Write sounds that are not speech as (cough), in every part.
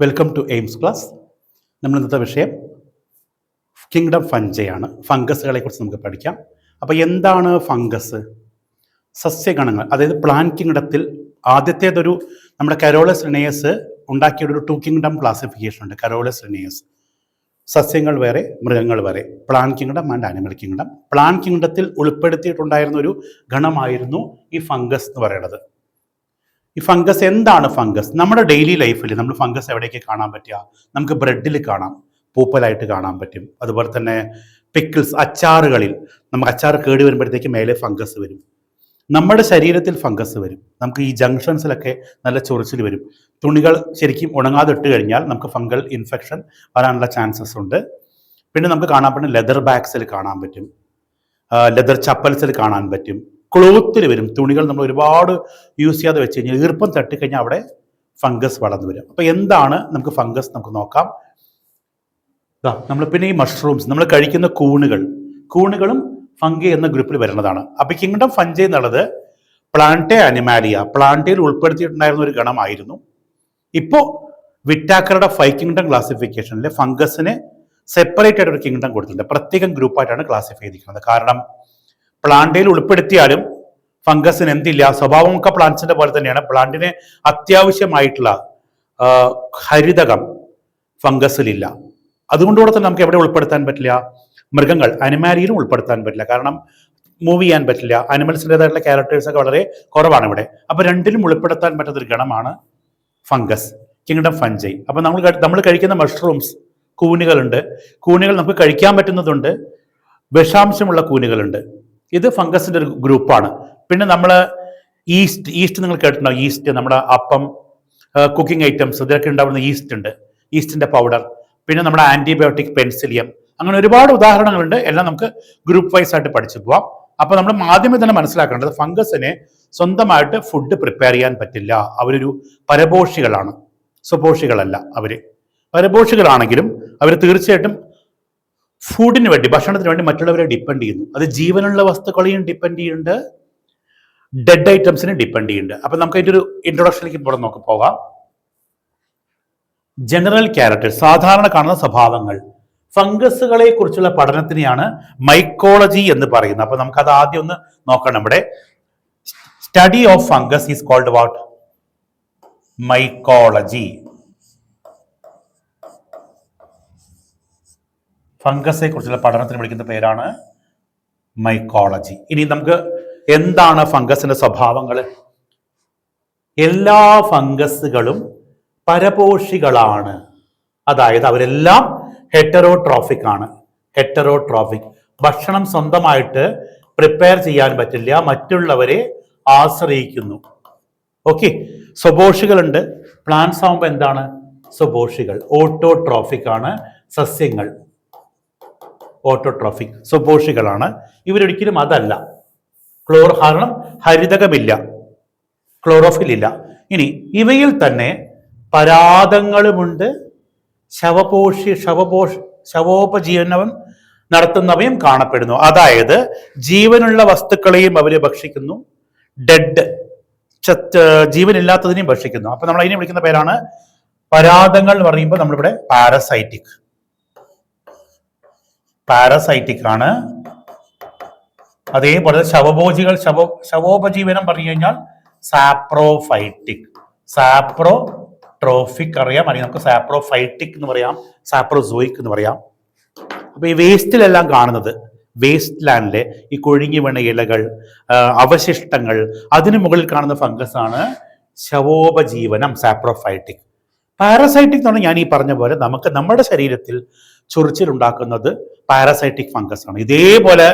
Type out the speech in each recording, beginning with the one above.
Welcome to AIIMS class നമ്മൾ ഇന്നത്തെ വിഷയം കിങ്ഡം ഫഞ്ചയാണ് ഫംഗസുകളെ കുറിച്ച് നമുക്ക് പഠിക്കാം. അപ്പോൾ എന്താണ് ഫംഗസ് സസ്യഗണങ്ങൾ. അതായത് പ്ലാൻ കിങ്ഡത്തിൽ ആദ്യത്തേതൊരു നമ്മുടെ കരോളസ് റിനേയസ് ഉണ്ടാക്കിയ ഒരു ടു കിങ്ഡം ക്ലാസിഫിക്കേഷൻ ഉണ്ട്. കരോളസ് റിനേയസ് സസ്യങ്ങൾ വേറെ മൃഗങ്ങൾ വേറെ. Plant kingdom and animal kingdom plant കിങ്ഡത്തിൽ ഉൾപ്പെടുത്തിയിട്ടുണ്ടായിരുന്ന ഒരു ഗണമായിരുന്നു ഈ ഫംഗസ് എന്ന് പറയുന്നത്. ഈ ഫംഗസ് എന്താണ് ഫംഗസ്? നമ്മുടെ ഡെയിലി ലൈഫിൽ നമ്മൾ ഫംഗസ് എവിടെയൊക്കെ കാണാൻ പറ്റുക? നമുക്ക് ബ്രെഡിൽ കാണാം പൂപ്പലായിട്ട് കാണാൻ പറ്റും. അതുപോലെ തന്നെ പിക്കിൾസ് അച്ചാറുകളിൽ നമുക്ക് അച്ചാർ കേടി വരുമ്പോഴത്തേക്ക് മേലെ ഫംഗസ് വരും. നമ്മുടെ ശരീരത്തിൽ ഫംഗസ് വരും. നമുക്ക് ഈ ജംഗ്ഷൻസിലൊക്കെ നല്ല ചൊറിച്ചിൽ വരും. തുണികൾ ശരിക്കും ഉണങ്ങാതെ ഇട്ട് കഴിഞ്ഞാൽ നമുക്ക് ഫംഗൽ ഇൻഫെക്ഷൻ വരാനുള്ള ചാൻസസ് ഉണ്ട്. പിന്നെ നമുക്ക് കാണാൻ പറ്റും ലെതർ ബാഗ്സിൽ കാണാൻ പറ്റും. ലെതർ ചപ്പൽസിൽ കാണാൻ പറ്റും. ക്ലോത്തിൽ വരും. തുണികൾ നമ്മൾ ഒരുപാട് യൂസ് ചെയ്യാതെ വെച്ച് കഴിഞ്ഞാൽ ഈർപ്പം തട്ടിക്കഴിഞ്ഞാൽ അവിടെ ഫംഗസ് വളർന്നു വരും. അപ്പോൾ എന്താണ് നമുക്ക് ഫംഗസ് നമുക്ക് നോക്കാം. നമ്മൾ പിന്നെ ഈ മഷ്റൂംസ് നമ്മൾ കഴിക്കുന്ന കൂണുകൾ. കൂണുകളും ഫംഗി എന്ന ഗ്രൂപ്പിൽ വരുന്നതാണ്. അപ്പോൾ കിങ്ഡം ഫഞ്ചെ എന്നുള്ളത് പ്ലാന്റേ അനിമാലിയ. പ്ലാന്റയിൽ ഉൾപ്പെടുത്തിയിട്ടുണ്ടായിരുന്ന ഒരു ഗണമായിരുന്നു. ഇപ്പോൾ വിറ്റാക്കറുടെ ഫൈവ് കിങ്ഡം ക്ലാസിഫിക്കേഷനിൽ ഫംഗസിനെ സെപ്പറേറ്റ് ആയിട്ട് ഒരു കിങ്ഡം കൊടുത്തിട്ടുണ്ട്. പ്രത്യേകം ഗ്രൂപ്പായിട്ടാണ് ക്ലാസിഫൈ ചെയ്തിരിക്കുന്നത്. കാരണം പ്ലാന്റയിൽ ഉൾപ്പെടുത്തിയാലും ഫംഗസിന് എന്തില്ല സ്വഭാവമൊക്കെ പ്ലാന്റ്സിന്റെ പോലെ തന്നെയാണ്. പ്ലാന്റിന് അത്യാവശ്യമായിട്ടുള്ള ഹരിതകം ഫംഗസിലില്ല. അതുകൊണ്ടുകൂടെ തന്നെ നമുക്ക് എവിടെ ഉൾപ്പെടുത്താൻ പറ്റില്ല? മൃഗങ്ങൾ അനിമാലിയിലും ഉൾപ്പെടുത്താൻ പറ്റില്ല. കാരണം മൂവ് ചെയ്യാൻ പറ്റില്ല. അനിമൽസിന്റെതായിട്ടുള്ള ക്യാരക്ടേഴ്സ് ഒക്കെ വളരെ കുറവാണ് ഇവിടെ. അപ്പൊ രണ്ടിലും ഉൾപ്പെടുത്താൻ പറ്റുന്ന ഒരു ഗണമാണ് ഫംഗസ് കിങ്ഡം ഫഞ്ചൈ. അപ്പൊ നമ്മൾ നമ്മൾ കഴിക്കുന്ന മഷ്റൂംസ് കൂനുകളുണ്ട്. കൂനുകൾ നമുക്ക് കഴിക്കാൻ പറ്റുന്നതുണ്ട്. വിഷാംശമുള്ള കൂനുകളുണ്ട്. ഇത് ഫംഗസിന്റെ ഒരു ഗ്രൂപ്പാണ്. പിന്നെ നമ്മൾ ഈസ്റ്റ് ഈസ്റ്റ് നിങ്ങൾ കേട്ടിട്ടുണ്ടോ ഈസ്റ്റ് നമ്മുടെ അപ്പം കുക്കിംഗ് ഐറ്റംസ് ഇതിലൊക്കെ ഉണ്ടാവുന്ന ഈസ്റ്റ് ഉണ്ട്. ഈസ്റ്റിന്റെ പൗഡർ. പിന്നെ നമ്മുടെ ആന്റിബയോട്ടിക് പെൻസിലിയം. അങ്ങനെ ഒരുപാട് ഉദാഹരണങ്ങളുണ്ട്. എല്ലാം നമുക്ക് ഗ്രൂപ്പ് വൈസ് ആയിട്ട് പഠിച്ചു പോവാം. അപ്പോൾ നമ്മൾ ആദ്യമേ തന്നെ മനസ്സിലാക്കേണ്ടത് ഫംഗസിനെ സ്വന്തമായിട്ട് ഫുഡ് പ്രിപ്പയർ ചെയ്യാൻ പറ്റില്ല. അവരൊരു പരപോഷികളാണ്. സ്വപോഷികളല്ല അവർ. പരപോഷികളാണെങ്കിലും അവർ തീർച്ചയായിട്ടും ഫുഡിന് വേണ്ടി ഭക്ഷണത്തിന് വേണ്ടി മറ്റുള്ളവരെ ഡിപ്പെൻഡ് ചെയ്യുന്നു. അത് ജീവനുള്ള വസ്തുക്കളെയും ഡിപ്പെൻഡ് ചെയ്യുന്നുണ്ട്. ഡെഡ് ഐറ്റംസിനെ ഡിപ്പെൻഡ് ചെയ്യുന്നുണ്ട്. അപ്പൊ നമുക്ക് അതിന്റെ ഒരു ഇൻട്രൊഡക്ഷനിലേക്ക് ഇവിടെ നോക്കി പോകാം. ജനറൽ ക്യാരക്ടർ സാധാരണ കാണുന്ന സ്വഭാവങ്ങൾ. ഫംഗസുകളെ കുറിച്ചുള്ള പഠനത്തിനെയാണ് മൈക്കോളജി എന്ന് പറയുന്നത്. അപ്പൊ നമുക്ക് അത് ആദ്യം ഒന്ന് നോക്കണം ഇവിടെ. Study of fungus is called what mycology ഫംഗസെ കുറിച്ചുള്ള പഠനത്തിന് വിളിക്കുന്ന പേരാണ് മൈക്കോളജി ഇനി നമുക്ക് എന്താണ് ഫംഗസിന്റെ സ്വഭാവങ്ങൾ എല്ലാ ഫംഗസുകളും പരപോഷികളാണ്. അതായത് അവരെല്ലാം ഹെറ്ററോട്രോഫിക് ആണ്. ഹെറ്ററോട്രോഫിക് ഭക്ഷണം സ്വന്തമായിട്ട് പ്രിപ്പയർ ചെയ്യാൻ പറ്റില്ല. മറ്റുള്ളവരെ ആശ്രയിക്കുന്നു. ഓക്കെ സ്വപോഷികളുണ്ട് പ്ലാന്റ്സ് ആവുമ്പോൾ എന്താണ്? സ്വപോഷികൾ ഓട്ടോട്രോഫിക് ആണ് സസ്യങ്ങൾ. ഓട്ടോട്രോഫിക് സ്വപോഷികളാണ് ഇവരൊരിക്കലും അതല്ല. ക്ലോർ കാരണം ഹരിതകമില്ല. ക്ലോറോഫിൽ ഇല്ല ഇനി ഇവയിൽ തന്നെ പരാതങ്ങളുമുണ്ട് ശവപോഷി ശവപോഷ ശവോപജീവനം നടത്തുന്നവയും കാണപ്പെടുന്നു. അതായത് ജീവനുള്ള വസ്തുക്കളെയും അവർ ഭക്ഷിക്കുന്നു. ഡെഡ് ചത്ത് ജീവനില്ലാത്തതിനെയും ഭക്ഷിക്കുന്നു. അപ്പൊ നമ്മൾ അതിനെ വിളിക്കുന്ന പേരാണ് പരാതങ്ങൾ എന്ന് പറയുമ്പോൾ നമ്മളിവിടെ പാരസൈറ്റിക്. പാരസൈറ്റിക് ആണ് അതേപോലെ ശവഭോജികൾ ശവ ശവോപജീവനം പറഞ്ഞു കഴിഞ്ഞാൽ സാപ്രോഫൈറ്റിക്. സാപ്രോ ട്രോഫിക് അറിയാം അല്ലെങ്കിൽ നമുക്ക് സാപ്രോഫൈറ്റിക് എന്ന് പറയാം സാപ്രോസോയിക് എന്ന് പറയാം. അപ്പൊ ഈ വേസ്റ്റിലെല്ലാം കാണുന്നത് വേസ്റ്റ് ലാൻഡിലെ ഈ കൊഴുങ്ങി വീണ ഇലകൾ അവശിഷ്ടങ്ങൾ അതിനു മുകളിൽ കാണുന്ന ഫംഗസ് ആണ് ശവോപജീവനം സാപ്രോഫൈറ്റിക്. പാരസൈറ്റിക് എന്ന് പറഞ്ഞാൽ ഞാൻ ഈ പറഞ്ഞ പോലെ നമുക്ക് നമ്മുടെ ശരീരത്തിൽ ചൊറിച്ചിലുണ്ടാക്കുന്നത് പാരസൈറ്റിക് ഫംഗസ് ആണ്. ഇതേപോലെ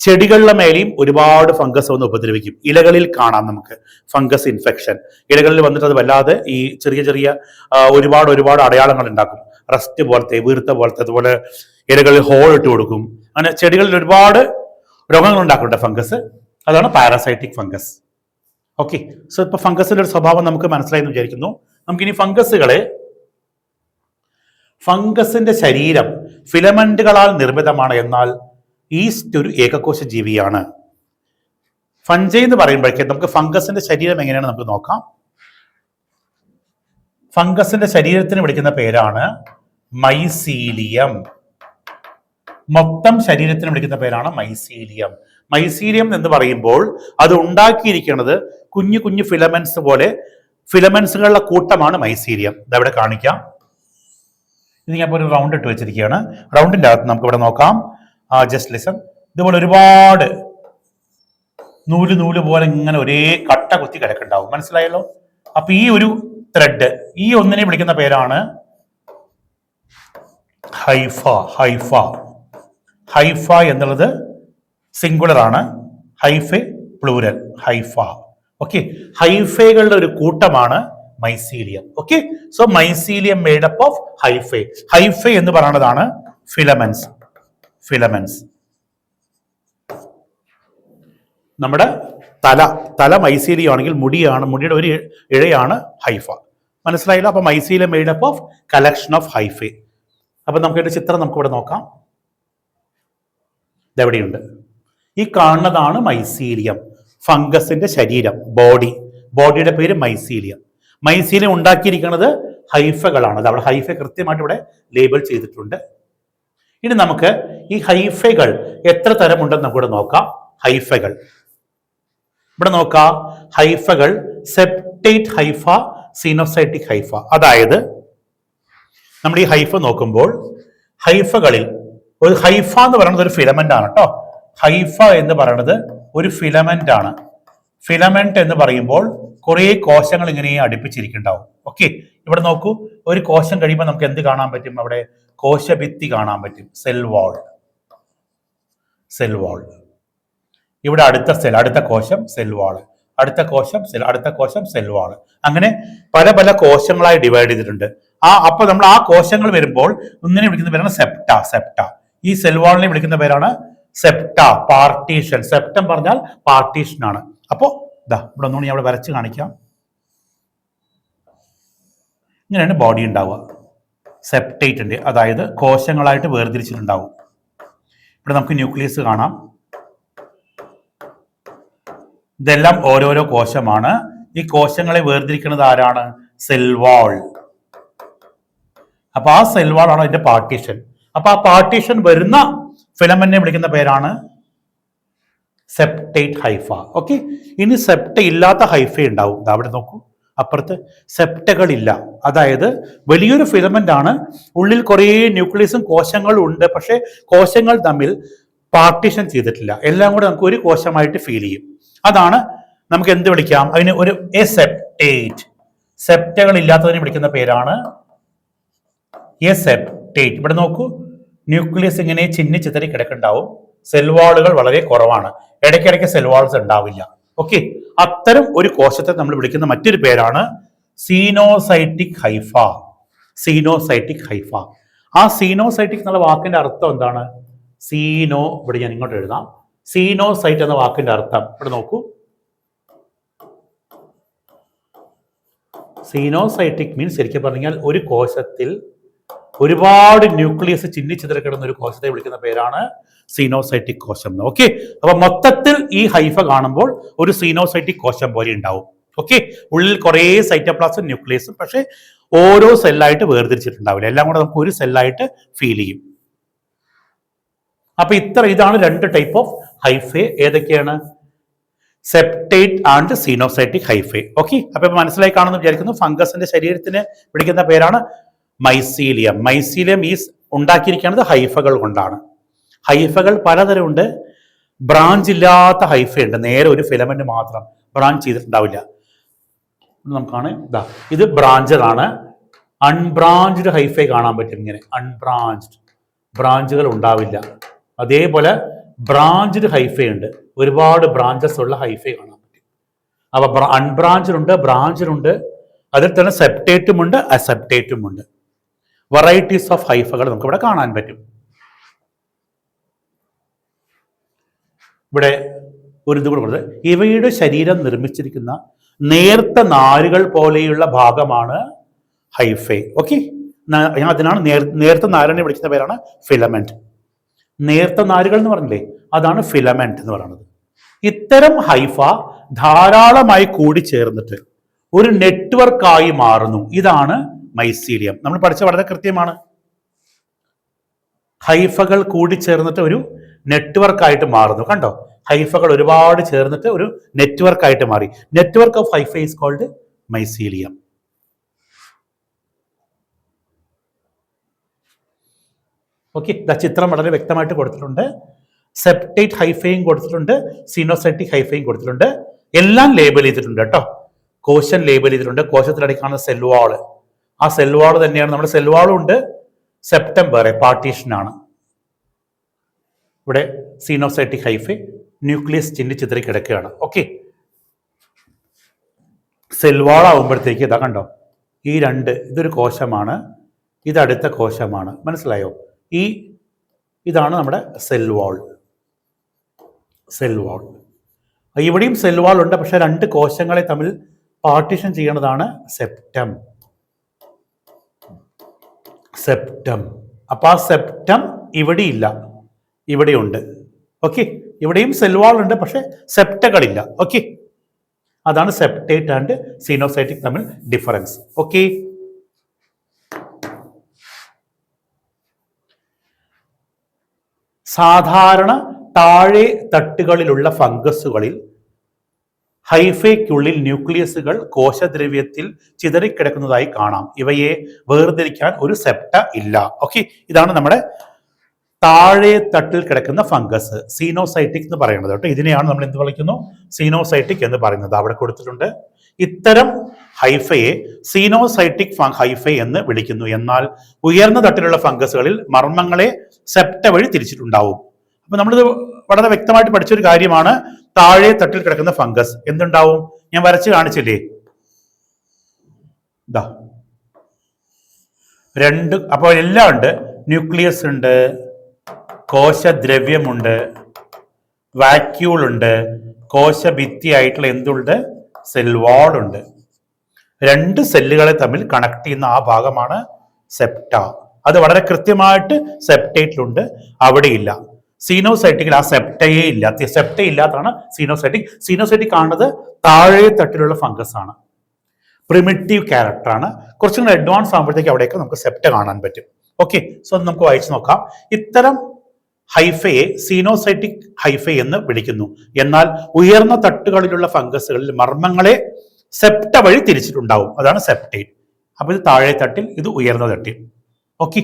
ചെടികളുടെ മേലെയും ഒരുപാട് ഫംഗസ് വന്ന് ഉപദ്രവിക്കും. ഇലകളിൽ കാണാം നമുക്ക് ഫംഗസ് ഇൻഫെക്ഷൻ. ഇലകളിൽ വന്നിട്ട് അത് വല്ലാതെ ഈ ചെറിയ ചെറിയ ഒരുപാട് ഒരുപാട് അടയാളങ്ങൾ ഉണ്ടാക്കും. റസ്റ്റ് പോലത്തെ വീർത്ത പോലത്തെ അതുപോലെ ഇലകളിൽ ഹോൾ ഇട്ട് കൊടുക്കും. അങ്ങനെ ചെടികളിൽ ഒരുപാട് രോഗങ്ങൾ ഉണ്ടാക്കുന്നുണ്ട് ഫംഗസ്. അതാണ് പാരസൈറ്റിക് ഫംഗസ്. ഓക്കെ. സോ ഇപ്പൊ ഫംഗസിന്റെ ഒരു സ്വഭാവം നമുക്ക് മനസ്സിലായി എന്ന് വിചാരിക്കുന്നു. നമുക്കിനി ഫംഗസുകളെ ഫംഗസിന്റെ ശരീരം ഫിലമെന്റുകളാൽ നിർമ്മിതമാണ് എന്നാൽ ഈസ്റ്റ് ഒരു ഏകകോശ ജീവിയാണ്. ഫഞ്ചൈ എന്ന് പറയുമ്പോഴേക്കും നമുക്ക് ഫംഗസിന്റെ ശരീരം എങ്ങനെയാണ് നമുക്ക് നോക്കാം. ഫംഗസിന്റെ ശരീരത്തിന് വിളിക്കുന്ന പേരാണ് മൈസീലിയം. മൊത്തം ശരീരത്തിന് വിളിക്കുന്ന പേരാണ് മൈസീലിയം. മൈസീലിയം എന്ന് പറയുമ്പോൾ അത് ഉണ്ടാക്കിയിരിക്കുന്നത് കുഞ്ഞു കുഞ്ഞു ഫിലമെന്റ്സ് പോലെ ഫിലമെന്റ്സുകളുടെ കൂട്ടമാണ് മൈസീലിയം. ഇതവിടെ കാണിക്കാം. ഇത് ഞാൻ ഒരു റൗണ്ട് ഇട്ട് വെച്ചിരിക്കുകയാണ്. റൗണ്ടിന്റെ അകത്ത് നമുക്ക് ഇവിടെ നോക്കാം. ജസ്റ്റ് ലിസൺ ഇതുപോലെ ഒരുപാട് നൂൽ നൂൽ പോലെ ഇങ്ങനെ ഒരേ കട്ട കുത്തി കിടക്കുണ്ടാവും മനസ്സിലായല്ലോ? അപ്പൊ ഈ ഒരു ത്രെഡ് ഈ ഒന്നിനെ വിളിക്കുന്ന പേരാണ് ഹൈഫ ഹൈഫ. ഹൈഫ എന്നുള്ളത് സിംഗുലർ ആണ്. Hyphae plural hypha. ഓക്കെ ഹൈഫകളുടെ ഒരു കൂട്ടമാണ് mycelium okay so mycelium made up of hyphae hyphae എന്ന് പറയുന്നതാണ് ഫിലമെൻസ് ഫിലമെൻസ് നമ്മുടെ തല. തല മൈസീലിയം ആണെങ്കിൽ മുടിയാണ് മുടിയുടെ ഒരു ഇഴയാണ് ഹൈഫ മനസ്സിലായില്ല? അപ്പൊ mycelium up of collection of hyphae അപ്പൊ നമുക്ക് ചിത്രം നമുക്ക് ഇവിടെ നോക്കാം ഇതെവിടെയുണ്ട് ഈ കാണുന്നതാണ് മൈസീലിയം ഫംഗസിന്റെ ശരീരം ബോഡി ബോഡിയുടെ പേര് മൈസീലിയം മൈസീലിയം ഉണ്ടാക്കിയിരിക്കുന്നത് ഹൈഫകളാണ്. അത് അവിടെ ഹൈഫ കൃത്യമായിട്ട് ഇവിടെ ലേബൽ ചെയ്തിട്ടുണ്ട്. ഇനി നമുക്ക് ഈ ഹൈഫകൾ എത്ര തരമുണ്ടെന്ന് നമുക്കിവിടെ നോക്കാം. ഹൈഫകൾ. ഇവിടെ നോക്കാം. ഹൈഫകൾ സെപ്റ്റേറ്റ് ഹൈഫ സീനോസൈറ്റിക് ഹൈഫ. അതായത് നമ്മൾ ഈ ഹൈഫ നോക്കുമ്പോൾ ഹൈഫകളിൽ ഒരു ഹൈഫ എന്ന് പറയുന്നത് ഒരു ഫിലമെന്റ് ആണ് കേട്ടോ. ഹൈഫ എന്ന് പറയുന്നത് ഒരു ഫിലമെന്റ് ആണ്. ഫിലമെന്റ് എന്ന് പറയുമ്പോൾ കുറേ കോശങ്ങൾ ഇങ്ങനെ അടുപ്പിച്ചിരിക്കുന്നുണ്ടാവും. ഓക്കെ ഇവിടെ നോക്കൂ ഒരു കോശം കഴിയുമ്പോൾ നമുക്ക് എന്ത് കാണാൻ പറ്റും? അവിടെ കോശഭിത്തി കാണാൻ പറ്റും. സെൽ വാൾ സെൽ വാൾ ഇവിടെ അടുത്ത സെൽ അടുത്ത കോശം സെൽ വാൾ അടുത്ത കോശം സെൽ അടുത്ത കോശം സെൽ വാൾ അങ്ങനെ പല പല കോശങ്ങളായി ഡിവൈഡ് ചെയ്തിട്ടുണ്ട്. ആ അപ്പൊ നമ്മൾ ആ കോശങ്ങൾ വരുമ്പോൾ ഒന്നിനെ വിളിക്കുന്ന പേരാണ് സെപ്റ്റ സെപ്റ്റ ഈ സെൽ വാളിനെ വിളിക്കുന്ന പേരാണ് സെപ്റ്റ പാർട്ടീഷൻ സെപ്റ്റം പറഞ്ഞാൽ പാർട്ടീഷൻ ആണ്. അപ്പോ ഇതാ ഇവിടെ ഒന്നുകൂടി ഇവിടെ വരച്ച് കാണിക്കാം. ഇങ്ങനെയാണ് ബോഡി ഉണ്ടാവുക. സെപ്റ്റേറ്റിന്റെ അതായത് കോശങ്ങളായിട്ട് വേർതിരിച്ചിട്ടുണ്ടാവും. ഇവിടെ നമുക്ക് ന്യൂക്ലിയസ് കാണാം. ഇതെല്ലാം ഓരോരോ കോശമാണ്. ഈ കോശങ്ങളെ വേർതിരിക്കുന്നത് ആരാണ്? സെൽവാൾ അപ്പൊ ആ സെൽവാൾ ആണ് അതിന്റെ പാർട്ടീഷൻ അപ്പൊ ആ പാർട്ടീഷൻ വരുന്ന ഫിലമെന്നെ വിളിക്കുന്ന പേരാണ് സെപ്റ്റേറ്റ് ഹൈഫ ഓക്കെ ഇനി സെപ്റ്റ ഇല്ലാത്ത ഹൈഫ ഉണ്ടാവും. അവിടെ നോക്കൂ. അപ്പുറത്ത് സെപ്റ്റകളില്ല അതായത് വലിയൊരു ഫിലമെന്റ് ആണ്. ഉള്ളിൽ കുറേ ന്യൂക്ലിയസും കോശങ്ങളും ഉണ്ട്. പക്ഷേ കോശങ്ങൾ തമ്മിൽ പാർട്ടീഷൻ ചെയ്തിട്ടില്ല. എല്ലാം കൂടെ നമുക്ക് ഒരു കോശമായിട്ട് ഫീൽ ചെയ്യും. അതാണ് നമുക്ക് എന്ത് വിളിക്കാം? അതിന് ഒരു എ സെപ്റ്റേറ്റ് സെപ്റ്റകൾ ഇല്ലാത്തതിനെ വിളിക്കുന്ന പേരാണ് എ സെപ്റ്റേറ്റ് ഇവിടെ നോക്കൂ. ന്യൂക്ലിയസ് ഇങ്ങനെ ചിന്നി ചിതറി കിടക്കുന്നുണ്ടാവും. സെൽവാളുകൾ വളരെ കുറവാണ്. ഇടയ്ക്കിടയ്ക്ക് സെൽവാൾസ് ഉണ്ടാവില്ല. ഓക്കെ അത്തരം ഒരു കോശത്തെ നമ്മൾ വിളിക്കുന്ന മറ്റൊരു പേരാണ് സീനോസൈറ്റിക് ഹൈഫ. Coenocytic hypha. ആ സീനോസൈറ്റിക് എന്നുള്ള വാക്കിന്റെ അർത്ഥം എന്താണ്? സീനോ ഇവിടെ ഞാൻ ഇങ്ങോട്ട് എഴുതാം. സീനോസൈറ്റ് എന്ന വാക്കിന്റെ അർത്ഥം. ഇവിടെ നോക്കൂ. സീനോസൈറ്റിക് മീൻസ് ശരിക്കും പറഞ്ഞാൽ ഒരു കോശത്തിൽ ഒരുപാട് ന്യൂക്ലിയസ് ചിന്നിച്ചിതറി കിടന്ന ഒരു കോശത്തെ വിളിക്കുന്ന പേരാണ് സീനോസൈറ്റിക് കോശം ഓക്കെ അപ്പൊ മൊത്തത്തിൽ ഈ ഹൈഫ കാണുമ്പോൾ ഒരു സീനോസൈറ്റിക് കോശം പോലെ ഉണ്ടാവും. ഓക്കെ ഉള്ളിൽ കുറേ സൈറ്റോപ്ലാസും ന്യൂക്ലിയസും പക്ഷേ ഓരോ സെല്ലായിട്ട് വേർതിരിച്ചിട്ടുണ്ടാവില്ല. എല്ലാം കൂടെ നമുക്ക് ഒരു സെല്ലായിട്ട് ഫീൽ ചെയ്യും. അപ്പൊ ഇത്ര ഇതാണ് രണ്ട് ടൈപ്പ് ഓഫ് ഹൈഫെ. ഏതൊക്കെയാണ്? Septate and coenocytic hyphae. Okay അപ്പൊ മനസ്സിലായി കാണുന്നു വിചാരിക്കുന്നു. ഫംഗസിന്റെ ശരീരത്തിന് വിളിക്കുന്ന പേരാണ് മൈസീലിയം. മൈസീലിയം ഈസ് ഉണ്ടാക്കിയിരിക്കുന്നത് ഹൈഫകൾ കൊണ്ടാണ്. ഹൈഫകൾ പലതരമുണ്ട്. ബ്രാഞ്ച് ഇല്ലാത്ത ഉണ്ട് നേരെ ഒരു ഫിലമെന്റ് മാത്രം ബ്രാഞ്ച് ചെയ്തിട്ടുണ്ടാവില്ല. നമുക്കാണ് ഇതാ ഇത് ബ്രാഞ്ചാണ് അൺബ്രാഞ്ച്ഡ് ഹൈഫൈ കാണാൻ പറ്റും ഇങ്ങനെ. അൺബ്രാഞ്ച്ഡ്. ബ്രാഞ്ചുകൾ ഉണ്ടാവില്ല. അതേപോലെ ബ്രാഞ്ച്ഡ് ഹൈഫൈ ഉണ്ട് ഒരുപാട് ബ്രാഞ്ചസ് ഉള്ള ഹൈഫൈ കാണാൻ പറ്റും. അപ്പൊ ബ്രാഞ്ച്ഡ് ഉണ്ട് അതിൽ തന്നെ സെപ്റ്റേറ്റും ഉണ്ട് അസെപ്റ്റേറ്റും ഉണ്ട്. വെറൈറ്റീസ് ഓഫ് ഹൈഫകൾ നമുക്ക് ഇവിടെ കാണാൻ പറ്റും. ഇവിടെ ഒരു ഇത് കൊടുക്കുന്നത് ഇവയുടെ ശരീരം നിർമ്മിച്ചിരിക്കുന്ന നേർത്ത നാരുകൾ പോലെയുള്ള ഭാഗമാണ് ഹൈഫൈ. ഓക്കെ അതിനാണ് നേർ നേർത്ത നാരനെ വിളിക്കുന്ന പേരാണ് ഫിലമെന്റ്. നേർത്ത നാരുകൾ എന്ന് പറഞ്ഞില്ലേ അതാണ് ഫിലമെന്റ് എന്ന് പറയുന്നത്. ഇത്തരം ഹൈഫ ധാരാളമായി കൂടി ചേർന്നിട്ട് ഒരു നെറ്റ്വർക്കായി മാറുന്നു. ഇതാണ് മൈസീലിയം നമ്മൾ പഠിച്ച വളരെ കൃത്യമാണ്. ഹൈഫകൾ കൂടി ചേർന്നിട്ട് ഒരു നെറ്റ്വർക്കായിട്ട് മാറുന്നു. കണ്ടോ? ഹൈഫകൾ ഒരുപാട് ചേർന്നിട്ട് ഒരു നെറ്റ്വർക്കായിട്ട് മാറി. Network of hypha is called mycelium okay ചിത്രം വളരെ വ്യക്തമായിട്ട് കൊടുത്തിട്ടുണ്ട്. സെപ്റ്റേറ്റ് ഹൈഫയും കൊടുത്തിട്ടുണ്ട്. സിനോസെറ്റിക് ഹൈഫയും കൊടുത്തിട്ടുണ്ട്. എല്ലാം ലേബൽ ചെയ്തിട്ടുണ്ട് കേട്ടോ. കോശൻ ലേബൽ ചെയ്തിട്ടുണ്ട്. കോശത്തിലടക്കാണ് സെൽവാൾ സെൽ വാൾ ആ സെൽ വാൾ തന്നെയാണ്. നമ്മുടെ സെൽ വാളും ഉണ്ട്. സെപ്റ്റംബർ പാർട്ടീഷനാണ്. ഇവിടെ സീനോസൈറ്റിക് ഹൈഫ് ന്യൂക്ലിയസ് ചിന്തി ചിത്രം കിടക്കുകയാണ്. ഓക്കെ. സെൽവാളാവുമ്പോഴത്തേക്ക് ഇതാ കണ്ടോ? ഈ രണ്ട് ഇതൊരു കോശമാണ്. ഇതടുത്ത കോശമാണ്. മനസ്സിലായോ? ഈ ഇതാണ് നമ്മുടെ സെൽവാൾ. സെൽവാൾ. സെൽ വാൾ ഇവിടെയും സെൽവാൾ ഉണ്ട്. പക്ഷെ രണ്ട് കോശങ്ങളെ തമ്മിൽ പാർട്ടീഷൻ ചെയ്യണതാണ് സെപ്റ്റം. സെപ്റ്റം. അപ്പം ആ സെപ്റ്റം ഇവിടെ ഇല്ല ഇവിടെയുണ്ട്. ഓക്കെ? ഇവിടെയും സെൽവാൾ ഉണ്ട് പക്ഷെ സെപ്റ്റകളില്ല. ഓക്കെ? അതാണ് സെപ്റ്റേറ്റ് ആൻഡ് സീനോസൈറ്റിക് തമ്മിൽ ഡിഫറൻസ്. ഓക്കെ? സാധാരണ താഴെ തട്ടുകളിലുള്ള ഫംഗസുകളിൽ ഹൈഫയ്ക്കുള്ളിൽ ന്യൂക്ലിയസുകൾ കോശദ്രവ്യത്തിൽ ചിതറിക്കിടക്കുന്നതായി കാണാം. ഇവയെ വേർതിരിക്കാൻ ഒരു സെപ്റ്റ ഇല്ല. ഓക്കെ ഇതാണ് നമ്മുടെ താഴെ തട്ടിൽ കിടക്കുന്ന ഫംഗസ് സീനോസൈറ്റിക് എന്ന് പറയുന്നത് കേട്ടോ. ഇതിനെയാണ് നമ്മൾ എന്ത് വിളിക്കുന്നു? സീനോസൈറ്റിക് എന്ന് പറയുന്നത്. അവിടെ കൊടുത്തിട്ടുണ്ട്. ഇത്തരം ഹൈഫയെ സീനോസൈറ്റിക് ഹൈഫൈ എന്ന് വിളിക്കുന്നു. എന്നാൽ ഉയർന്ന തട്ടിലുള്ള ഫംഗസുകളിൽ മർമ്മങ്ങളെ സെപ്റ്റ വഴി തിരിച്ചിട്ടുണ്ടാവും. അപ്പൊ നമ്മളിത് വളരെ വ്യക്തമായിട്ട് പഠിച്ചൊരു കാര്യമാണ് താഴെ തട്ടിൽ കിടക്കുന്ന ഫംഗസ്. എന്തുണ്ടാവും? ഞാൻ വരച്ച് കാണിച്ചില്ലേ? ഇതാ രണ്ട് അപ്പോൾ എല്ലാം ഉണ്ട്. ന്യൂക്ലിയസ് ഉണ്ട് കോശദ്രവ്യമുണ്ട് വാക്യൂൾ ഉണ്ട് കോശഭിത്തി ആയിട്ടുള്ള എന്തുണ്ട്? സെൽ വാൾ ഉണ്ട്. രണ്ട് സെല്ലുകളെ തമ്മിൽ കണക്ട് ചെയ്യുന്ന ആ ഭാഗമാണ് സെപ്റ്റ. അത് വളരെ കൃത്യമായിട്ട് സെപ്റ്റേറ്റിലുണ്ട് അവിടെയില്ല. സീനോസൈറ്റിക്കിൽ ആ സെപ്റ്റയെ ഇല്ല. സെപ്റ്റ ഇല്ലാത്തതാണ് സീനോസൈറ്റിക്. സീനോസൈറ്റിക് കാണുന്നത് താഴെ തട്ടിലുള്ള ഫംഗസ് ആണ്. പ്രിമിറ്റീവ് ക്യാരക്ടറാണ് കുറച്ചും കൂടെ അഡ്വാൻസ് ആകുമ്പോഴത്തേക്ക് അവിടെയൊക്കെ നമുക്ക് സെപ്റ്റ കാണാൻ പറ്റും. ഓക്കെ? സോ നമുക്ക് വായിച്ചു നോക്കാം. ഇത്തരം ഹൈഫയെ സീനോസൈറ്റിക് ഹൈഫ എന്ന് വിളിക്കുന്നു. എന്നാൽ ഉയർന്ന തട്ടുകളിലുള്ള ഫംഗസുകളിൽ മർമ്മങ്ങളെ സെപ്റ്റ വഴി തിരിച്ചിട്ടുണ്ടാവും. അതാണ് സെപ്റ്റേറ്റ്. അപ്പോൾ ഇത് താഴെ തട്ടിൽ ഇത് ഉയർന്ന തട്ടിൽ. ഓക്കെ?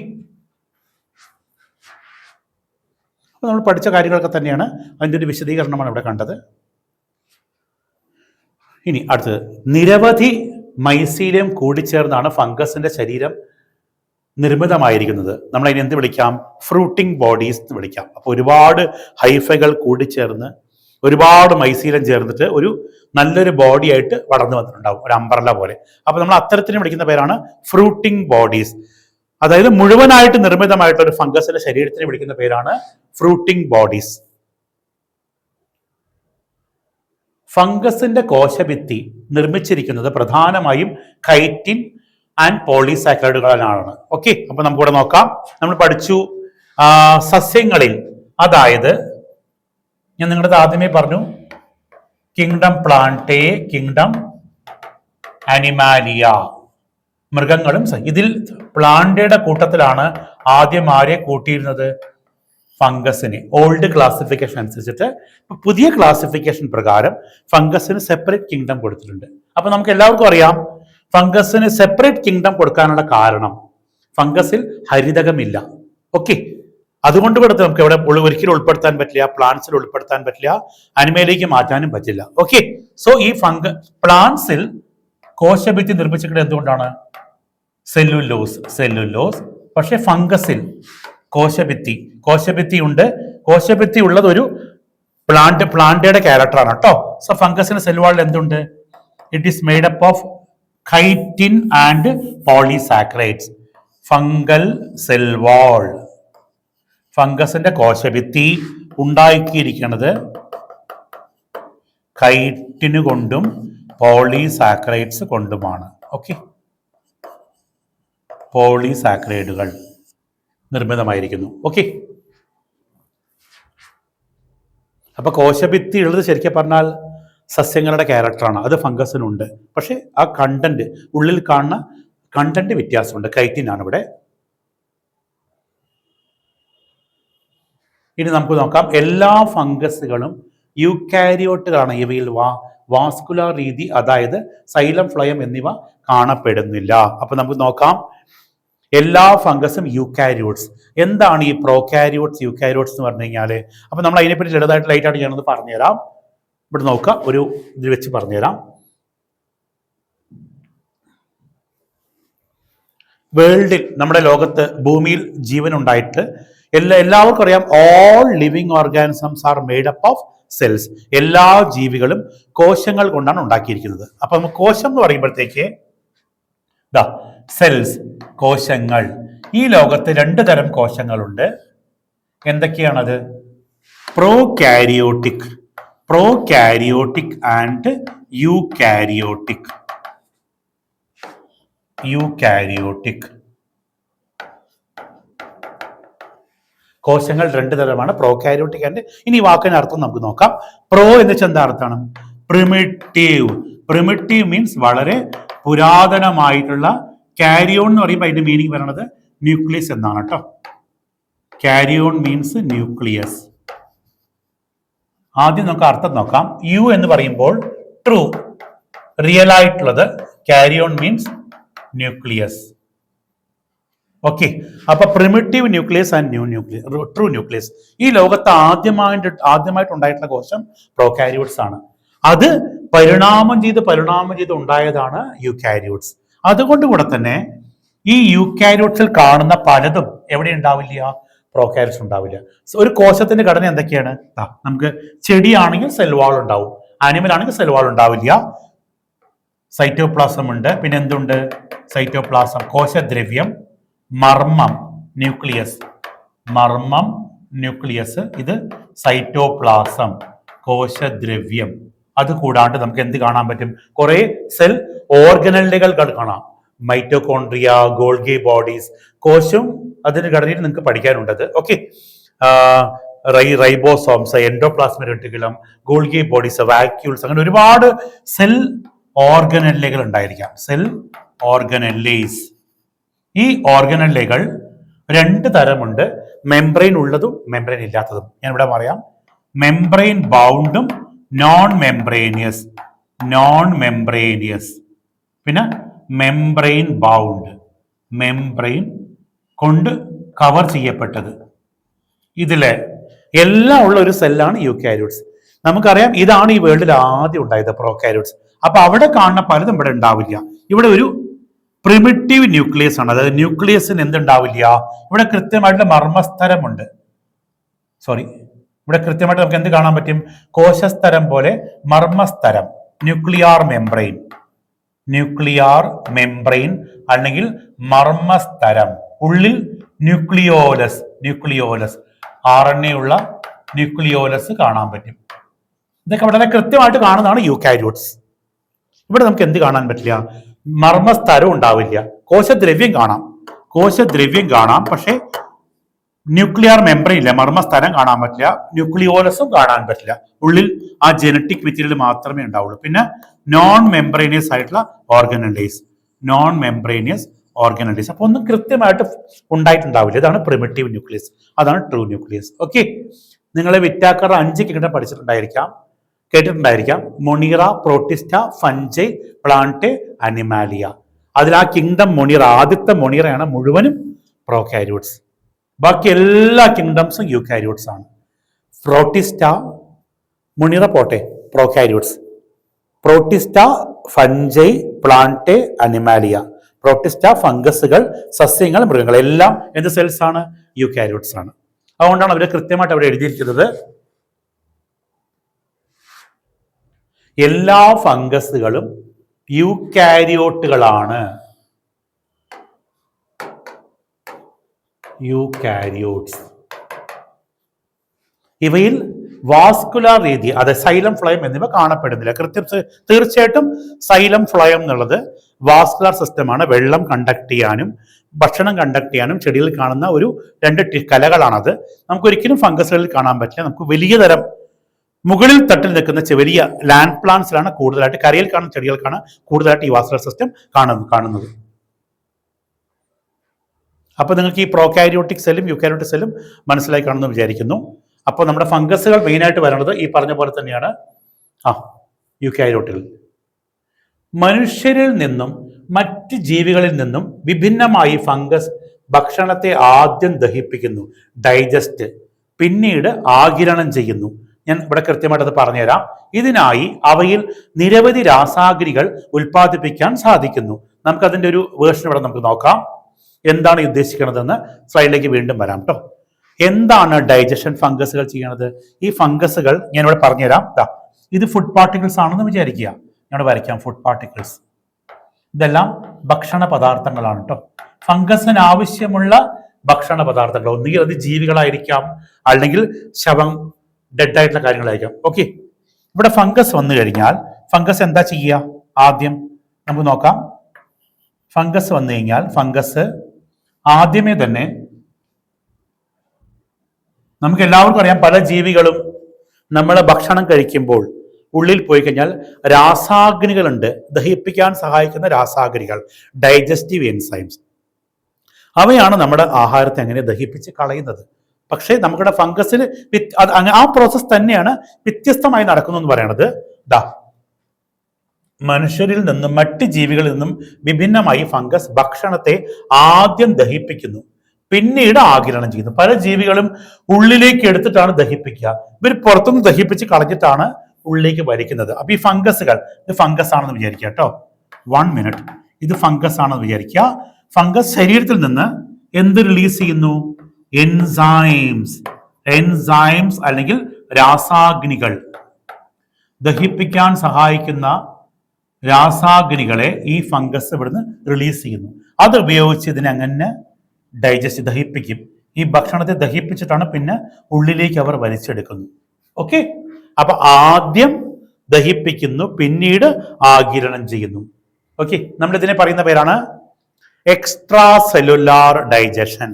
അപ്പൊ നമ്മൾ പഠിച്ച കാര്യങ്ങളൊക്കെ തന്നെയാണ്. അതിന്റെ ഒരു വിശദീകരണമാണ് ഇവിടെ കണ്ടത്. ഇനി അടുത്തത്. നിരവധി മൈസീലിയം കൂടിച്ചേർന്നാണ് ഫംഗസിന്റെ ശരീരം നിർമ്മിതമായിരിക്കുന്നത്. നമ്മൾ അതിനെ എന്ത് വിളിക്കാം? ഫ്രൂട്ടിംഗ് ബോഡീസ് എന്ന് വിളിക്കാം. അപ്പോൾ ഒരുപാട് ഹൈഫകൾ കൂടിച്ചേർന്ന് ഒരുപാട് മൈസീലം ചേർന്നിട്ട് ഒരു നല്ലൊരു ബോഡി ആയിട്ട് വളർന്നു വന്നിട്ടുണ്ടാവും. ഒരു അമ്പറല പോലെ. അപ്പോൾ നമ്മൾ അത്തരത്തിന് വിളിക്കുന്ന പേരാണ് ഫ്രൂട്ടിംഗ് ബോഡീസ്. അതായത് മുഴുവനായിട്ട് നിർമ്മിതമായിട്ട് ഒരു ഫംഗസിന്റെ ശരീരത്തിന് വിളിക്കുന്ന പേരാണ് ഫ്രൂട്ടിംഗ് ബോഡീസ്. ഫംഗസിന്റെ കോശഭിത്തി നിർമ്മിച്ചിരിക്കുന്നത് പ്രധാനമായും കൈറ്റിൻ ആൻഡ് പോളിസാക്കറൈഡുകളാണ് ഓക്കെ അപ്പൊ നമുക്കിവിടെ നോക്കാം. നമ്മൾ പഠിച്ചു സസ്യങ്ങളിൽ അതായത് ഞാൻ നിങ്ങളുടെ ആദ്യമേ പറഞ്ഞു കിങ്ഡം പ്ലാന്റേ കിങ്ഡം അനിമാലിയ. മൃഗങ്ങളും ഇതിൽ പ്ലാന്റയുടെ കൂട്ടത്തിലാണ് ആദ്യം ആരെ കൂട്ടിയിരുന്നത്? ഫംഗസിനെ. ഓൾഡ് ക്ലാസിഫിക്കേഷൻ അനുസരിച്ചിട്ട് പുതിയ ക്ലാസിഫിക്കേഷൻ പ്രകാരം ഫംഗസിന് സെപ്പറേറ്റ് കിങ്ഡം കൊടുത്തിട്ടുണ്ട്. അപ്പൊ നമുക്ക് എല്ലാവർക്കും അറിയാം ഫംഗസിന് സെപ്പറേറ്റ് കിങ്ഡം കൊടുക്കാനുള്ള കാരണം ഫംഗസിൽ ഹരിതകമില്ല. ഓക്കെ? അതുകൊണ്ട് കൂടെ നമുക്ക് എവിടെ ഒരിക്കലും ഉൾപ്പെടുത്താൻ പറ്റില്ല പ്ലാന്റ്സിൽ ഉൾപ്പെടുത്താൻ പറ്റില്ല അനിമയിലേക്ക് മാറ്റാനും പറ്റില്ല. ഓക്കെ? സോ ഈ ഫംഗ പ്ലാന്റ്സിൽ കോശഭിത്തി നിർമ്മിച്ചിട്ടുണ്ട് എന്തുകൊണ്ടാണ്? സെല്ലുലോസ് സെല്ലുലോസ് പക്ഷെ ഫംഗസിൽ കോശഭിത്തി കോശഭിത്തി ഉണ്ട്. കോശഭിത്തി ഉള്ളത് ഒരു പ്ലാന്റ് പ്ലാന്റയുടെ ക്യാരക്ടറാണ് കേട്ടോ. സോ ഫംഗസിന് സെല്ലുവാളിൽ വാളിൽ എന്തുണ്ട്? It is made up of chitin and polysaccharides fungal cell wall ഫംഗസിന്റെ കോശഭിത്തി ഉണ്ടാക്കിയിരിക്കുന്നത് കൈറ്റിന് കൊണ്ടും പോളിസാക്രൈറ്റ്സ് കൊണ്ടുമാണ്. ഓക്കെ പോളിസാക്രൈഡുകൾ നിർമ്മിതമായിരിക്കുന്നു. ഓക്കെ. അപ്പൊ കോശഭിത്തി ഉള്ളത് ശരിക്കും പറഞ്ഞാൽ സസ്യങ്ങളുടെ ക്യാരക്ടറാണ്. അത് ഫംഗസിനുണ്ട്. പക്ഷേ ആ കണ്ടന്റ് ഉള്ളിൽ കാണുന്ന കണ്ടന്റ് വ്യത്യാസമുണ്ട്. കൈറ്റിൻ ആണ് ഇവിടെ. ഇനി നമുക്ക് നോക്കാം. എല്ലാ ഫംഗസുകളും യൂക്കാരിയോട്ടുകളാണ്. ഇവയിൽ വാ വാസ്കുലാർ രീതി അതായത് സൈലം ഫ്ലയം എന്നിവ കാണപ്പെടുന്നില്ല. അപ്പൊ നമുക്ക് നോക്കാം. എല്ലാ ഫംഗസും യൂക്കാരിയോട്സ്. എന്താണ് ഈ പ്രോകാരിയോട്സ് യൂക്കാരിയോട്സ് എന്ന് പറഞ്ഞു കഴിഞ്ഞാൽ അപ്പം നമ്മൾ അതിനെപ്പറ്റി ലളിതമായിട്ട് ലൈറ്റായിട്ട് ഞാനൊന്ന് പറഞ്ഞുതരാം. ഇവിടെ നോക്കുക ഒരു ഇതിൽ വെച്ച് പറഞ്ഞുതരാം. വേൾഡിൽ നമ്മുടെ ലോകത്ത് ഭൂമിയിൽ ജീവൻ ഉണ്ടായിട്ട് എല്ലാ എല്ലാവർക്കും അറിയാം all living organisms are made up of cells എല്ലാ ജീവികളും കോശങ്ങൾ കൊണ്ടാണ് ഉണ്ടാക്കിയിരിക്കുന്നത്. അപ്പം കോശം എന്ന് പറയുമ്പോഴത്തേക്ക് ദാ സെൽസ് കോശങ്ങൾ. ഈ ലോകത്ത് രണ്ട് തരം കോശങ്ങളുണ്ട്. എന്തൊക്കെയാണത്? Prokaryotic prokaryotic and eukaryotic eukaryotic കോശങ്ങൾ രണ്ട് തരമാണ് പ്രോ കാരിയോട്ടിക് ആൻഡ് ഇനി വാക്കിന് അർത്ഥം നമുക്ക് നോക്കാം. പ്രോ എന്ന് വെച്ചാൽ എന്താ അർത്ഥമാണ് പ്രിമിറ്റീവ് പ്രിമിറ്റീവ് മീൻസ് വളരെ പുരാതനമായിട്ടുള്ള കാരിയോൺ എന്ന് പറയുമ്പോൾ അതിന്റെ മീനിങ് പറയണത് ന്യൂക്ലിയസ് എന്നാണ് കേട്ടോ കാരിയോൺ മീൻസ് ന്യൂക്ലിയസ് ആദ്യം നമുക്ക് അർത്ഥം നോക്കാം. യു എന്ന് പറയുമ്പോൾ ട്രൂ റിയൽ ആയിട്ടുള്ളത് കാരിയോൺ മീൻസ് ന്യൂക്ലിയസ് ഓക്കെ അപ്പൊ primitive nucleus and new nucleus true nucleus ഈ ലോകത്ത് ആദ്യമായിട്ട് ആദ്യമായിട്ട് ഉണ്ടായിട്ടുള്ള കോശം പ്രോകാരിയോട്സ് ആണ്. അത് പരിണാമം ചെയ്ത് പരിണാമം ചെയ്ത് ഉണ്ടായതാണ് യൂക്കാരിയോട്സ് അതുകൊണ്ട് കൂടെ തന്നെ ഈ യൂക്കാരിയോട്സിൽ കാണുന്ന പലതും എവിടെ ഉണ്ടാവില്ല? പ്രോകാരിയോട്സ് ഉണ്ടാവില്ല. ഒരു കോശത്തിന്റെ ഘടന എന്തൊക്കെയാണ്? നമുക്ക് ചെടിയാണെങ്കിൽ സെൽവാൾ ഉണ്ടാവും. ആനിമൽ ആണെങ്കിൽ സെൽവാൾ ഉണ്ടാവില്ല. സൈറ്റോപ്ലാസം ഉണ്ട്. പിന്നെ എന്തുണ്ട്? സൈറ്റോപ്ലാസം കോശദ്രവ്യം മർമ്മം ന്യൂക്ലിയസ്. മർമ്മം ന്യൂക്ലിയസ് ഇത് സൈറ്റോപ്ലാസം കോശദ്രവ്യം. അത് കൂടാണ്ട് നമുക്ക് എന്ത് കാണാൻ പറ്റും? കുറെ സെൽ ഓർഗനലുകൾ കാണാം. മൈറ്റോകോൺട്രിയ ഗോൾഗി ബോഡീസ് കോശം അതിന്റെ ഘടനയിൽ നിങ്ങൾക്ക് പഠിക്കാനുണ്ടത്. ഓക്കെ റൈ ribosomes endoplasmic reticulum Golgi bodies vacuoles അങ്ങനെ ഒരുപാട് സെൽ ഓർഗനല്ലുകൾ ഉണ്ടായിരിക്കാം. സെൽ ഓർഗനല്ലേസ് ഈ ഓർഗനല്ലുകൾ രണ്ട് തരമുണ്ട്. മെംബ്രെയിൻ ഉള്ളതും മെംബ്രെയിൻ ഇല്ലാത്തതും. ഞാൻ ഇവിടെ പറയാം മെംബ്രെയിൻ ബൗണ്ടും നോൺ മെംബ്രേനിയസ് നോൺ മെംബ്രേനിയസ് പിന്നെ മെംബ്രെയിൻ ബൗണ്ട് മെംബ്രെയിൻ കൊണ്ട് കവർ ചെയ്യപ്പെട്ടത്. ഇതിലെ എല്ലാം ഉള്ള ഒരു സെല്ലാണ് യു യൂക്കാരിയോട്സ് നമുക്കറിയാം ഇതാണ് ഈ വേൾഡിൽ ആദ്യം ഉണ്ടായത് പ്രോ പ്രോകാരിയോട്സ് അപ്പൊ അവിടെ കാണുന്ന പലതും ഇവിടെ ഉണ്ടാവില്ല. ഇവിടെ ഒരു പ്രിമിറ്റീവ് ന്യൂക്ലിയസ് ആണ്. അതായത് ന്യൂക്ലിയസിന് എന്തുണ്ടാവില്ല? ഇവിടെ കൃത്യമായിട്ടുള്ള മർമ്മസ്ഥലമുണ്ട്. സോറി ഇവിടെ കൃത്യമായിട്ട് നമുക്ക് എന്ത് കാണാൻ പറ്റും? കോശസ്തരം പോലെ മർമ്മസ്തരം ന്യൂക്ലിയാർ മെംബ്രെയിൻ ന്യൂക്ലിയാർ മെംബ്രെയിൻ അല്ലെങ്കിൽ മർമ്മസ്തരം. ഉള്ളിൽ nucleolus nucleolus R N A ഉള്ള ന്യൂക്ലിയോലസ് കാണാൻ പറ്റും. ഇതൊക്കെ വളരെ കൃത്യമായിട്ട് കാണുന്നതാണ് യൂക്കാരിയോട്സ്. ഇവിടെ നമുക്ക് എന്ത് കാണാൻ പറ്റില്ല? മർമ്മസ്തരം ഉണ്ടാവില്ല. കോശദ്രവ്യം കാണാം. കോശദ്രവ്യം കാണാം. പക്ഷേ ന്യൂക്ലിയർ മെമ്പറി ഇല്ല. മർമ്മസ്ഥലം കാണാൻ പറ്റില്ല. ന്യൂക്ലിയോലസും കാണാൻ പറ്റില്ല. ഉള്ളിൽ ആ ജനറ്റിക് മെറ്റീരിയൽ മാത്രമേ ഉണ്ടാവുള്ളൂ. പിന്നെ നോൺ മെംബ്രേനിയസ് ആയിട്ടുള്ള ഓർഗനലൈസ് നോൺ മെംബ്രേനിയസ് ഓർഗനലൈസ് അപ്പൊ ഒന്നും കൃത്യമായിട്ട് ഉണ്ടായിട്ടുണ്ടാവില്ല. ഇതാണ് പ്രിമിറ്റീവ് ന്യൂക്ലിയസ് അതാണ് ട്രൂ ന്യൂക്ലിയസ് ഓക്കെ നിങ്ങളെ വിറ്റാക്കർ അഞ്ച് കിങ്ഡം പഠിച്ചിട്ടുണ്ടായിരിക്കാം. കേട്ടിട്ടുണ്ടായിരിക്കാം. Monera protista fungi plant animalia അതിൽ ആ കിങ്ഡം മൊണീറ ആദ്യത്തെ മൊണീറയാണ് മുഴുവനും പ്രോകാരിയോട്സ് ബാക്കി എല്ലാ കിങ്ഡംസും യൂക്കാരിയോട്സ് ആണ്. പ്രോട്ടിസ്റ്റ മുണിറ പോട്ടെ prokaryotes protista fungi plant animalia. Protista ഫംഗസുകൾ സസ്യങ്ങൾ മൃഗങ്ങൾ. എല്ലാം എന്ത് സെൽസ് ആണ്? യൂക്കാരിയോട്സ് ആണ്. അതുകൊണ്ടാണ് അവർ കൃത്യമായിട്ട് അവിടെ എഴുതിയിരിക്കുന്നത്. എല്ലാ ഫംഗസുകളും യൂക്കാരിയോട്ടുകളാണ്. യൂക്കാരിയോട്സ്. ഇവയിൽ വാസ്കുലാർ രീതി അത് സൈലം ഫ്ലയം എന്നിവ കാണപ്പെടുന്നില്ല. കൃത്യം തീർച്ചയായിട്ടും സൈലം ഫ്ലയം എന്നുള്ളത് വാസ്കുലാർ സിസ്റ്റമാണ് വെള്ളം കണ്ടക്ട് ചെയ്യാനും ഭക്ഷണം കണ്ടക്ട് ചെയ്യാനും ചെടിയിൽ കാണുന്ന ഒരു രണ്ട് കലകളാണത്. നമുക്ക് ഒരിക്കലും ഫംഗസുകളിൽ കാണാൻ പറ്റില്ല. നമുക്ക് വലിയ തരം മുകളിൽ തട്ടിൽ നിൽക്കുന്ന വലിയ ലാൻഡ് പ്ലാന്റ്സിലാണ് കൂടുതലായിട്ട് കരയിൽ കാണുന്ന ചെടികൾക്കാണ് കൂടുതലായിട്ട് ഈ വാസ്കുലർ സിസ്റ്റം കാണുന്നത്. അപ്പോൾ നിങ്ങൾക്ക് ഈ പ്രോകാരിയോട്ടിക് സെല്ലും യുക്കാരിയോട്ടിക് സെല്ലും മനസ്സിലായി കാണുമെന്ന് വിചാരിക്കുന്നു. അപ്പോൾ നമ്മുടെ ഫംഗസുകൾ മെയിനായിട്ട് വരുന്നത് ഈ പറഞ്ഞ പോലെ തന്നെയാണ്. ആ യുക്കാരിയോട്ടുകൾ മനുഷ്യരിൽ നിന്നും മറ്റ് ജീവികളിൽ നിന്നും വിഭിന്നമായി ഫംഗസ് ഭക്ഷണത്തെ ആദ്യം ദഹിപ്പിക്കുന്നു ഡൈജസ്റ്റ് പിന്നീട് ആകിരണം ചെയ്യുന്നു. ഞാൻ ഇവിടെ കൃത്യമായിട്ട് അത് പറഞ്ഞുതരാം. ഇതിനായി അവയിൽ നിരവധി രാസാഗ്നികൾ ഉൽപ്പാദിപ്പിക്കാൻ സാധിക്കുന്നു. നമുക്കതിന്റെ ഒരു വേർഷൻ ഇവിടെ നമുക്ക് നോക്കാം. എന്താണ് ഉദ്ദേശിക്കുന്നതെന്ന് സ്ലൈഡിലേക്ക് വീണ്ടും വരാം കേട്ടോ എന്താണ് ഡൈജഷൻ ഫംഗസുകൾ ചെയ്യണത്? ഈ ഫംഗസുകൾ ഞാൻ ഇവിടെ പറഞ്ഞുതരാം. ദാ ഇത് ഫുഡ് പാർട്ടിക്കിൾസ് ആണെന്ന് വിചാരിക്കുക. ഞാൻ ഇവിടെ വരയ്ക്കാം ഫുഡ് പാർട്ടിക്കിൾസ് ഇതെല്ലാം ഭക്ഷണ പദാർത്ഥങ്ങളാണ് കേട്ടോ ഫംഗസിന് ആവശ്യമുള്ള ഭക്ഷണ പദാർത്ഥങ്ങൾ. ഒന്നുകിൽ അത് ജീവികളായിരിക്കാം അല്ലെങ്കിൽ ശവം ഡെഡ് ആയിട്ടുള്ള കാര്യങ്ങളായിരിക്കാം. ഓക്കെ ഇവിടെ ഫംഗസ് വന്നു കഴിഞ്ഞാൽ ഫംഗസ് എന്താ ചെയ്യുക? ആദ്യം നമുക്ക് നോക്കാം. ഫംഗസ് വന്നു കഴിഞ്ഞാൽ ഫംഗസ് ആദ്യമേ തന്നെ നമുക്ക് എല്ലാവർക്കും അറിയാം പല ജീവികളും നമ്മൾ ഭക്ഷണം കഴിക്കുമ്പോൾ ഉള്ളിൽ പോയി കഴിഞ്ഞാൽ രാസാഗ്നികളുണ്ട്. ദഹിപ്പിക്കാൻ സഹായിക്കുന്ന രാസാഗ്നികൾ. ഡൈജസ്റ്റീവ് എൻസൈംസ് അവയാണ് നമ്മുടെ ആഹാരത്തെ അങ്ങനെ ദഹിപ്പിച്ച് കളയുന്നത്. പക്ഷേ നമ്മുടെ ഫംഗസിൽ ആ പ്രോസസ്സ് തന്നെയാണ് വ്യത്യസ്തമായി നടക്കുന്നു എന്ന് പറയണത്. ദാ മനുഷ്യരിൽ നിന്നും മറ്റ് ജീവികളിൽ നിന്നും വിഭിന്നമായി ഫംഗസ് ഭക്ഷണത്തെ ആദ്യം ദഹിപ്പിക്കുന്നു. പിന്നീട് ആകിരണം ചെയ്യുന്നു. പല ജീവികളും ഉള്ളിലേക്ക് എടുത്തിട്ടാണ് ദഹിപ്പിക്കുക. ഇവർ പുറത്തുനിന്ന് ദഹിപ്പിച്ച് കളഞ്ഞിട്ടാണ് ഉള്ളിലേക്ക് വലിക്കുന്നത്. അപ്പൊ ഈ ഫംഗസുകൾ ഇത് ഫംഗസ് ആണെന്ന് വിചാരിക്കുക കേട്ടോ. വൺ മിനിറ്റ് ഇത് ഫംഗസ് ആണെന്ന് വിചാരിക്കുക. ഫംഗസ് ശരീരത്തിൽ നിന്ന് എന്ത് റിലീസ് ചെയ്യുന്നു? എൻസൈംസ് എൻസൈംസ് അല്ലെങ്കിൽ രാസാഗ്നികൾ ദഹിപ്പിക്കാൻ സഹായിക്കുന്ന രാസാഗ്നികളെ ഈ ഫംഗസ് ഇവിടുന്ന് റിലീസ് ചെയ്യുന്നു. അത് ഉപയോഗിച്ച് ഇതിനെ അങ്ങനെ ഡൈജസ്റ്റ് ദഹിപ്പിക്കും. ഈ ഭക്ഷണത്തെ ദഹിപ്പിച്ചിട്ടാണ് പിന്നെ ഉള്ളിലേക്ക് അവർ വലിച്ചെടുക്കുന്നത്. ഓക്കെ അപ്പൊ ആദ്യം ദഹിപ്പിക്കുന്നു പിന്നീട് ആകിരണം ചെയ്യുന്നു. ഓക്കെ നമ്മൾ ഇതിനെ പറയുന്ന പേരാണ് എക്സ്ട്രാ സെല്ലുലാർ ഡൈജഷൻ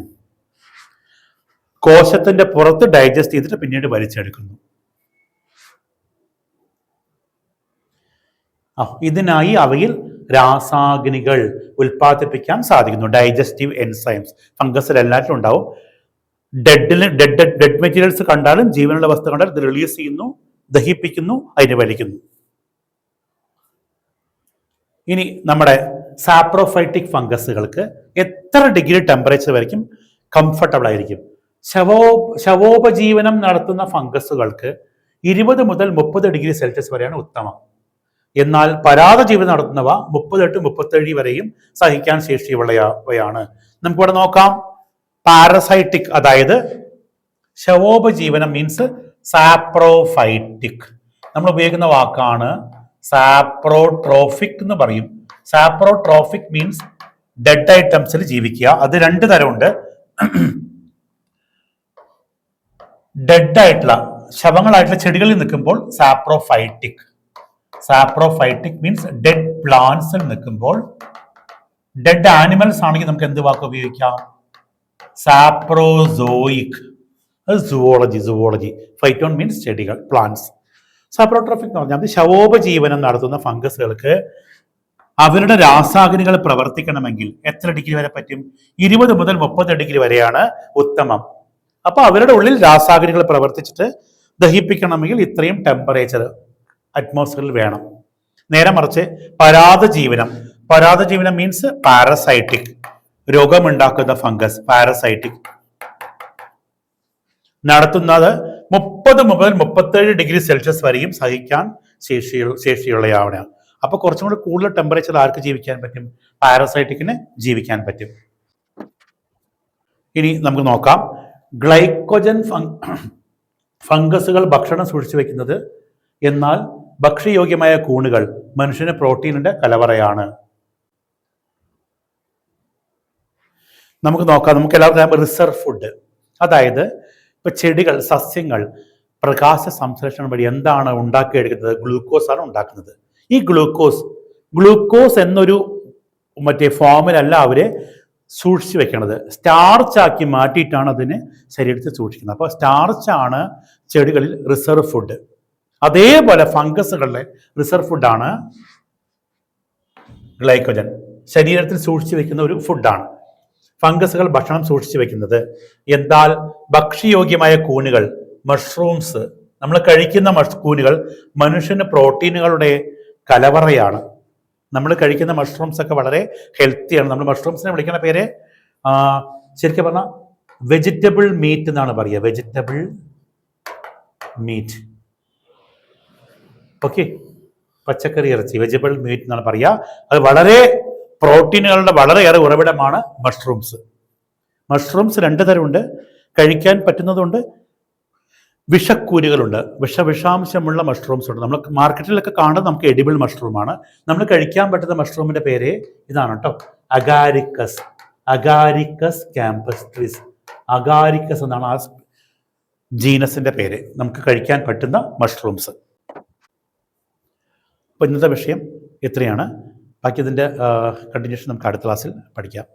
കോശത്തിന്റെ പുറത്ത് ഡൈജസ്റ്റ് ചെയ്തിട്ട് പിന്നീട് വലിച്ചെടുക്കുന്നു. ഇതിനായി അവയിൽ രാസാഗ്നികൾ ഉൽപ്പാദിപ്പിക്കാൻ സാധിക്കുന്നു. Digestive enzymes. ഫംഗസിൽ എല്ലാറ്റിലും ഉണ്ടാവും. ഡെഡിൽ ഡെഡ് ഡെഡ് മെറ്റീരിയൽസ് കണ്ടാലും ജീവനുള്ള വസ്തു കണ്ടാലും ഇത് റിലീസ് ചെയ്യുന്നു ദഹിപ്പിക്കുന്നു അതിനെ വലിക്കുന്നു. ഇനി നമ്മുടെ സാപ്രോഫൈറ്റിക് ഫംഗസുകൾക്ക് എത്ര ഡിഗ്രി ടെമ്പറേച്ചർ വരയ്ക്കും? കംഫർട്ടബിൾ ആയിരിക്കും. ശവോ ശവോപജീവനം നടത്തുന്ന ഫംഗസുകൾക്ക് ഇരുപത് മുതൽ മുപ്പത് ഡിഗ്രി സെൽഷ്യസ് വരെയാണ് ഉത്തമം. എന്നാൽ പരാത ജീവിതം നടത്തുന്നവ മുപ്പത്തെട്ട് മുപ്പത്തേഴ് വരെയും സഹിക്കാൻ ശേഷിയുള്ളവയാണ്. നമുക്കിവിടെ നോക്കാം. പാരസൈറ്റിക് അതായത് ശവോപജീവനം മീൻസ് സാപ്രോഫൈറ്റിക് നമ്മൾ ഉപയോഗിക്കുന്ന വാക്കാണ് സാപ്രോട്രോഫിക് എന്ന് പറയും. സാപ്രോട്രോഫിക് മീൻസ് ഡെഡ് ഐറ്റംസിൽ ജീവിക്കുക. അത് രണ്ട് തരമുണ്ട്. ഡെഡ് ആയിട്ടുള്ള ശവങ്ങളായിട്ടുള്ള ചെടികളിൽ നിൽക്കുമ്പോൾ സാപ്രോഫൈറ്റിക് സാപ്രോഫൈറ്റിക് മീൻസ് ഡെഡ് പ്ലാന്റ്സിൽ നിൽക്കുമ്പോൾ ഡെഡ് ആനിമൽസ് ആണെങ്കിൽ നമുക്ക് എന്ത് വാക്ക് ഉപയോഗിക്കാം? സാപ്രോസോയിക് അത് സുവോളജി സുവോളജി ഫൈറ്റോൺ മീൻസ് ചെടികൾ പ്ലാന്റ്സ് സാപ്രോട്രോഫിക് എന്ന് പറഞ്ഞാൽ ശവോപജീവനം നടത്തുന്ന ഫംഗസുകൾക്ക് അവരുടെ രാസാഗ്നികൾ പ്രവർത്തിക്കണമെങ്കിൽ എത്ര ഡിഗ്രി വരെ പറ്റും? ഇരുപത് മുതൽ മുപ്പത് ഡിഗ്രി വരെയാണ് ഉത്തമം. അപ്പൊ അവരുടെ ഉള്ളിൽ രാസാഗ്നികൾ പ്രവർത്തിച്ചിട്ട് ദഹിപ്പിക്കണമെങ്കിൽ ഇത്രയും ടെമ്പറേച്ചർ അറ്റ്മോസ്ഫിയറിൽ വേണം. നേരെ മറിച്ച് പരാത ജീവനം. പരാത ജീവനം മീൻസ് പാരസൈറ്റിക് രോഗമുണ്ടാക്കുന്ന ഫംഗസ് പാരസൈറ്റിക് നടത്തുന്നത് മുപ്പത് മുതൽ മുപ്പത്തേഴ് ഡിഗ്രി സെൽഷ്യസ് വരെയും സഹിക്കാൻ ശേഷിയുള്ള ശേഷിയുള്ളയാവണ അപ്പൊ കുറച്ചും കൂടി കൂടുതൽ ടെമ്പറേച്ചർ ആർക്ക് ജീവിക്കാൻ പറ്റും? പാരസൈറ്റിക്കിന് ജീവിക്കാൻ പറ്റും. ഇനി നമുക്ക് നോക്കാം. ഗ്ലൈക്കോജൻ ഫംഗസുകൾ (coughs) ഭക്ഷണം സൂക്ഷിച്ചു വെക്കുന്നത് എന്നാൽ ഭക്ഷ്യയോഗ്യമായ കൂണുകൾ മനുഷ്യന് പ്രോട്ടീനിന്റെ കലവറയാണ്. നമുക്ക് നോക്കാം നമുക്ക് എല്ലാവർക്കും റിസർവ് ഫുഡ് അതായത് ഇപ്പൊ ചെടികൾ സസ്യങ്ങൾ പ്രകാശ സംശ്ലേഷണം വഴി എന്താണ് ഉണ്ടാക്കിയെടുക്കുന്നത്? ഗ്ലൂക്കോസ് ആണ് ഉണ്ടാക്കുന്നത്. ഈ ഗ്ലൂക്കോസ് ഗ്ലൂക്കോസ് എന്നൊരു മറ്റേ ഫോമിലല്ല അവരെ സൂക്ഷിച്ചു വെക്കണത്. സ്റ്റാർച്ച് ആക്കി മാറ്റിയിട്ടാണ് അതിനെ ശരീരത്തിൽ സൂക്ഷിക്കുന്നത്. അപ്പോൾ സ്റ്റാർച്ച് ആണ് ചെടികളിൽ റിസർവ് ഫുഡ് അതേപോലെ ഫംഗസുകളുടെ റിസർവ് ഫുഡാണ് ഗ്ലൈക്കോജൻ. ശരീരത്തിൽ സൂക്ഷിച്ചു വെക്കുന്ന ഒരു ഫുഡാണ്. ഫംഗസുകൾ ഭക്ഷണം സൂക്ഷിച്ചു വെക്കുന്നത്. എന്നാൽ ഭക്ഷ്യയോഗ്യമായ കൂണുകൾ മഷ്റൂംസ് നമ്മൾ കഴിക്കുന്ന കൂനുകൾ മനുഷ്യന് പ്രോട്ടീനുകളുടെ കലവറയാണ്. നമ്മൾ കഴിക്കുന്ന മഷ്റൂംസ് ഒക്കെ വളരെ ഹെൽത്തിയാണ് നമ്മൾ മഷ്റൂംസിനെ വിളിക്കുന്ന പേര് ശരിക്കും പറഞ്ഞാൽ വെജിറ്റബിൾ മീറ്റ് എന്നാണ് പറയുക. വെജിറ്റബിൾ മീറ്റ് ഓക്കെ പച്ചക്കറി ഇറച്ചി വെജിറ്റബിൾ മീറ്റ് എന്നാണ് പറയുക. അത് വളരെ പ്രോട്ടീനുകളുടെ വളരെയേറെ ഉറവിടമാണ് മഷ്റൂംസ് മഷ്റൂംസ് രണ്ട് തരമുണ്ട്. കഴിക്കാൻ പറ്റുന്നതുണ്ട്. വിഷക്കൂരുകളുണ്ട്. വിഷ വിഷാംശമുള്ള മഷ്റൂംസ് ഉണ്ട്. നമ്മൾ മാർക്കറ്റിലൊക്കെ കാണുന്നത് നമുക്ക് എഡിബിൾ മഷ്റൂമാണ് നമ്മൾ കഴിക്കാൻ പറ്റുന്ന മഷ്റൂമിന്റെ പേര് ഇതാണ് കേട്ടോ. അഗാരിക്കസ് അഗാരിക്കസ് ക്യാമ്പസ്ട്രിസ് അഗാരിക്കസ് എന്നാണ് ആ ജീനസിന്റെ പേര്. നമുക്ക് കഴിക്കാൻ പറ്റുന്ന മഷ്റൂംസ് അപ്പോൾ ഇന്നത്തെ വിഷയം ഇത്രയാണ് ബാക്കി ഇതിന്റെ കണ്ടിന്യൂഷൻ നമുക്ക് അടുത്ത ക്ലാസ്സിൽ പഠിക്കാം.